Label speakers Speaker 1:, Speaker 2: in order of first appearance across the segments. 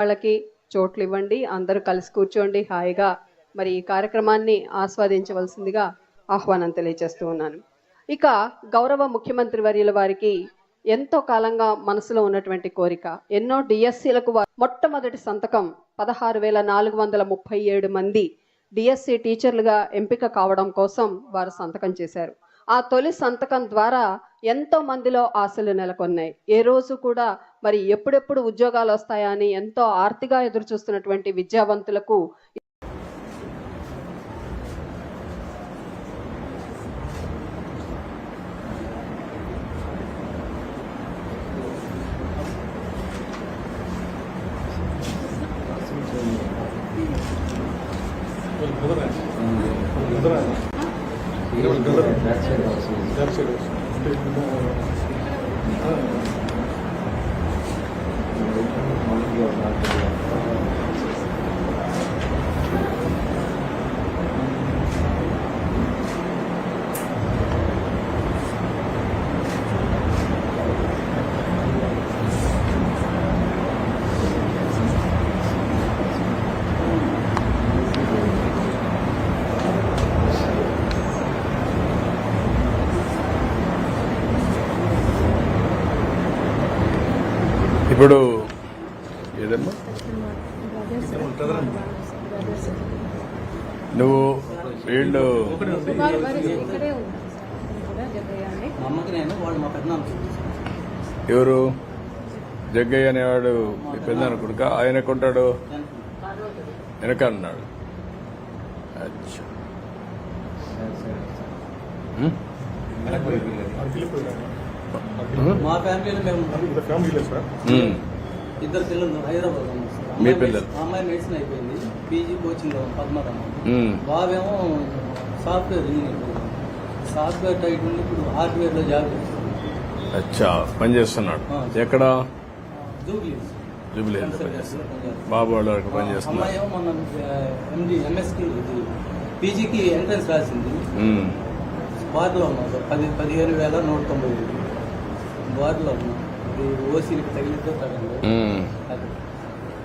Speaker 1: వాళ్ళకి చోట్లు ఇవ్వండి అందరూ కలిసి కూర్చోండి హాయిగా మరి ఈ కార్యక్రమాన్ని ఆస్వాదించవలసిందిగా ఆహ్వానం తెలియజేస్తూ ఉన్నాను. ఇక గౌరవ ముఖ్యమంత్రి వర్యుల వారికి ఎంతో కాలంగా మనసులో ఉన్నటువంటి కోరిక ఎన్నో డిఎస్సీలకు మొట్టమొదటి సంతకం పదహారు వేల నాలుగు వందల ముప్పై ఏడు మంది డిఎస్సి టీచర్లుగా ఎంపిక కావడం కోసం వారు సంతకం చేశారు. ఆ తొలి సంతకం ద్వారా ఎంతో మందిలో ఆశలు నెలకొన్నాయి. ఏ రోజు కూడా మరి ఎప్పుడెప్పుడు ఉద్యోగాలు వస్తాయా అని ఎంతో ఆర్తిగా ఎదురు చూస్తున్నటువంటి విద్యావంతులకు Thank you.
Speaker 2: ఇప్పుడు ఏదమ్మా? నువ్వు వీళ్ళు ఎవరు? జగ్గయ్య అనేవాడు మీ పెద్దనాన్న కొడుక? ఆయన కొంటాడు వెనక అన్నాడు. అచ్చా.
Speaker 3: మా ఫ్యామిలీలో మేము. ఇద్దరు పిల్లలు హైదరాబాద్.
Speaker 2: మీ
Speaker 3: అమ్మాయి
Speaker 2: పిల్లలు?
Speaker 3: మెడిసిన్- అమ్మాయి మెడిసిన్ అయిపోయింది. పీజీ కోచింగ్ పద్మరామ. బాబేమో సాఫ్ట్వేర్ ఇంజనీర్. సాఫ్ట్వేర్ టైట్ ఉండి ఇప్పుడు హార్డ్వేర్లో జాబ్
Speaker 2: అచ్చా పని చేస్తున్నాడు. ఎక్కడ?
Speaker 3: జూబ్లీస్
Speaker 2: జూబిలీ బాబు వాళ్ళ పని
Speaker 3: ఎండి ఎంఎస్కి ఇది పీజీకి ఎంట్రన్స్ రాసింది. సార్. పది పదిహేను వేల నూట తొంభై బార్లో ఉన్నాం తగిలితే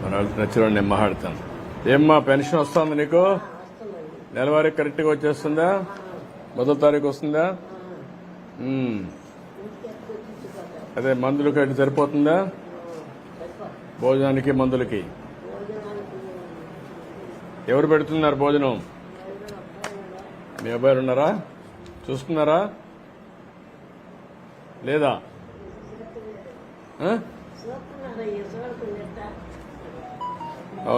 Speaker 2: మన వాళ్ళకి నచ్చిన నేను మాట్లాడతాను ఏమ్మా పెన్షన్ వస్తుంది నీకు? నెలవారీ కరెక్ట్గా వచ్చేస్తుందా? మొదటి తారీఖు వస్తుందా. అదే మందులకి అటు సరిపోతుందా? భోజనానికి మందులకి. ఎవరు పెడుతున్నారు భోజనం? మీ అబ్బాయిలు ఉన్నారా? చూస్తున్నారా? లేదా?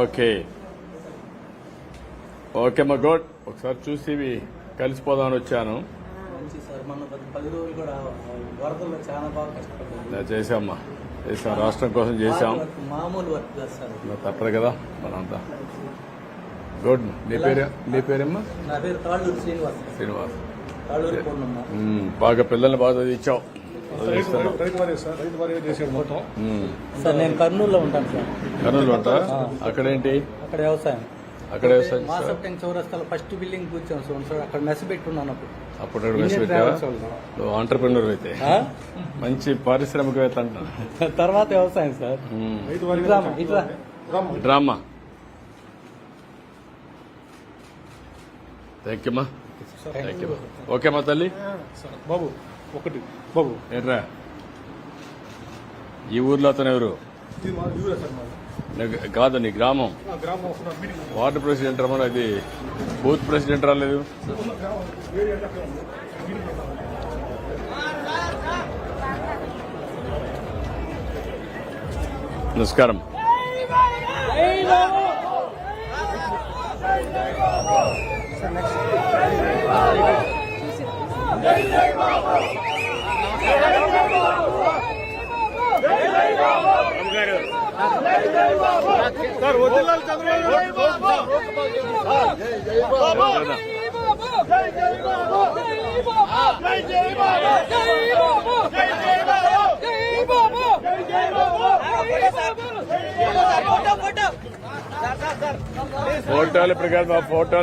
Speaker 2: ఓకే. ఓకే మా గుడ్ ఒకసారి చూసి ఇవి కలిసిపోదామని వచ్చాను. చేసామ్మా చేసాం రాష్ట్రం కోసం చేసాం
Speaker 3: మామూలు
Speaker 2: తప్పదు కదా మనంతా. గుడ్. నీ పేరు నీ పేరేమ్మా?
Speaker 3: నా పేరు తాళ్ళూరు శ్రీనివాస్.
Speaker 2: శ్రీనివాస్. బాగా పిల్లల్ని బాగా చదివించావు.
Speaker 4: సార్
Speaker 3: నేను కర్నూలులో ఉంటాను సార్.
Speaker 2: కర్నూలు అంట అక్కడేంటి?
Speaker 3: అక్కడ వ్యవసాయం.
Speaker 2: అక్కడే సార్.
Speaker 3: మాసప్ టెంక్ చౌరస్తాలో ఫస్ట్ బిల్డింగ్ కూర్చోను సార్ సార్ అక్కడ మెస్ పెట్టున్నాను అప్పుడు
Speaker 2: అప్పుడు పెట్టావా? ఆంటర్ప్రినర్ అయితే? మంచి పారిశ్రామికవేత్త అంటున్నా.
Speaker 3: తర్వాత వ్యవసాయం సార్.
Speaker 2: డ్రామా? థ్యాంక్ యూ మా థ్యాంక్ యూ ఓకే మా తల్లి.
Speaker 4: బాబు ఒకటి. బాబు.
Speaker 2: ఏంట్రా ఈ ఊర్లో అతను ఎవరు? కాదు నీ గ్రామం. వార్డు ప్రెసిడెంట్ రమ్మని అది బూత్ ప్రెసిడెంట్ రాలేదు.
Speaker 4: గ్రామం వేరే అంటే అక్కడ ఉంది. మీటింగ్
Speaker 2: నమస్కారం
Speaker 4: సార్ వదిలాలి చంద్రబాబు
Speaker 2: ఫోటోలు ఇప్పుడు మా ఫోటోలు